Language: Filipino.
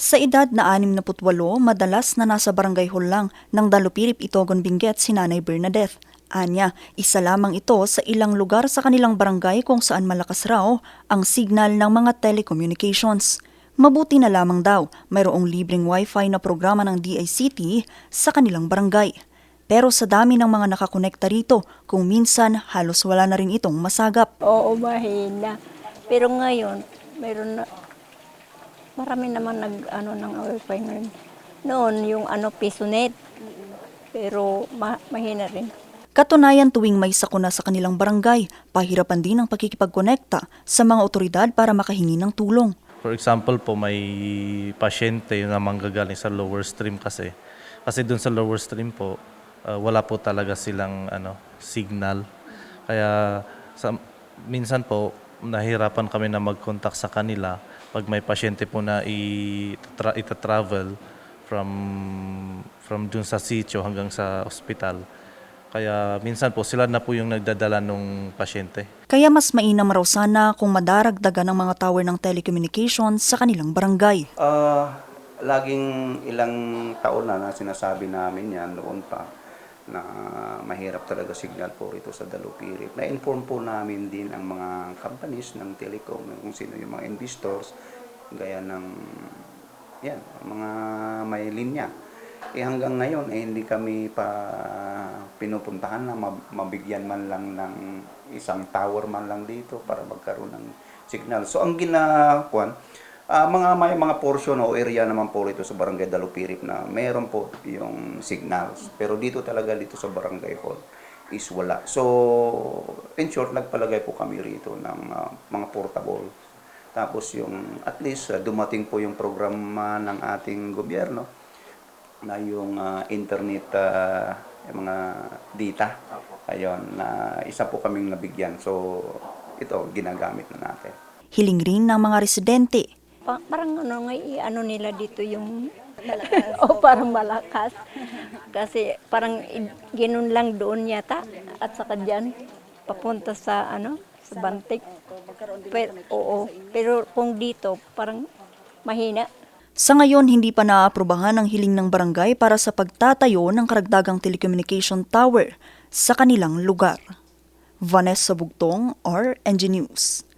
Sa edad na 68, madalas na nasa barangay hall lang ng Dalupirip Itogon Benguet si Nanay Bernadette. Anya, isa lamang ito sa ilang lugar sa kanilang barangay kung saan malakas raw ang signal ng mga telecommunications. Mabuti na lamang daw, mayroong libreng wifi na programa ng DICT sa kanilang barangay. Pero sa dami ng mga nakakonekta rito, kung minsan halos wala na rin itong masagap. Oo, mahina. Pero ngayon, mayroon na, marami naman nag, ano, ng wifi ngayon. Noon, yung ano, pisonet. Pero ma- mahina rin. Katunayan tuwing may sakuna sa kanilang barangay, pahirapan din ang pakikipagkonekta sa mga otoridad para makahingi ng tulong. For example po, may pasyente na manggagaling sa lower stream kasi. Kasi dun sa lower stream po, uh, wala po talaga silang ano, signal. Kaya sa, minsan po, nahirapan kami na mag-contact sa kanila pag may pasyente po na itra- ita-travel from, from dun sa sitio hanggang sa ospital. Kaya minsan po sila na po yung nagdadala ng pasyente. Kaya mas mainam raw sana kung madaragdagan ng mga tower ng telecommunications sa kanilang barangay. Ah, laging ilang taon na na sinasabi namin yan noon pa na mahirap talaga signal po rito sa Dalupirip. Na-inform po namin din ang mga companies ng telecom, kung sino yung mga investors, gaya ng yan, mga may linya. Eh hanggang ngayon, eh, hindi kami pa pinupuntahan na mab- mabigyan man lang ng isang tower man lang dito para magkaroon ng signal. So ang ginakuan, Ah, mga may mga portion o area naman po rito sa Barangay Dalupirip na meron po yung signals. Pero dito talaga dito sa Barangay Hall is wala. So, in short, nagpalagay po kami rito ng ah, mga portable. Tapos yung at least ah, dumating po yung programa ng ating gobyerno na yung ah, internet ah, yung mga data. Ayun, na isa po kaming nabigyan. So, ito ginagamit na natin. Hiling rin ng mga residente Pa- parang ano nga, i-ano nila dito yung... o parang malakas. Kasi parang ganun lang doon yata. At saka dyan, papunta sa ano, sa Bantik. Pero, oo. Pero kung dito, parang mahina. Sa ngayon, hindi pa naaprubahan ang hiling ng barangay para sa pagtatayo ng karagdagang telecommunication tower sa kanilang lugar. Vanessa Bugtong, RNG News.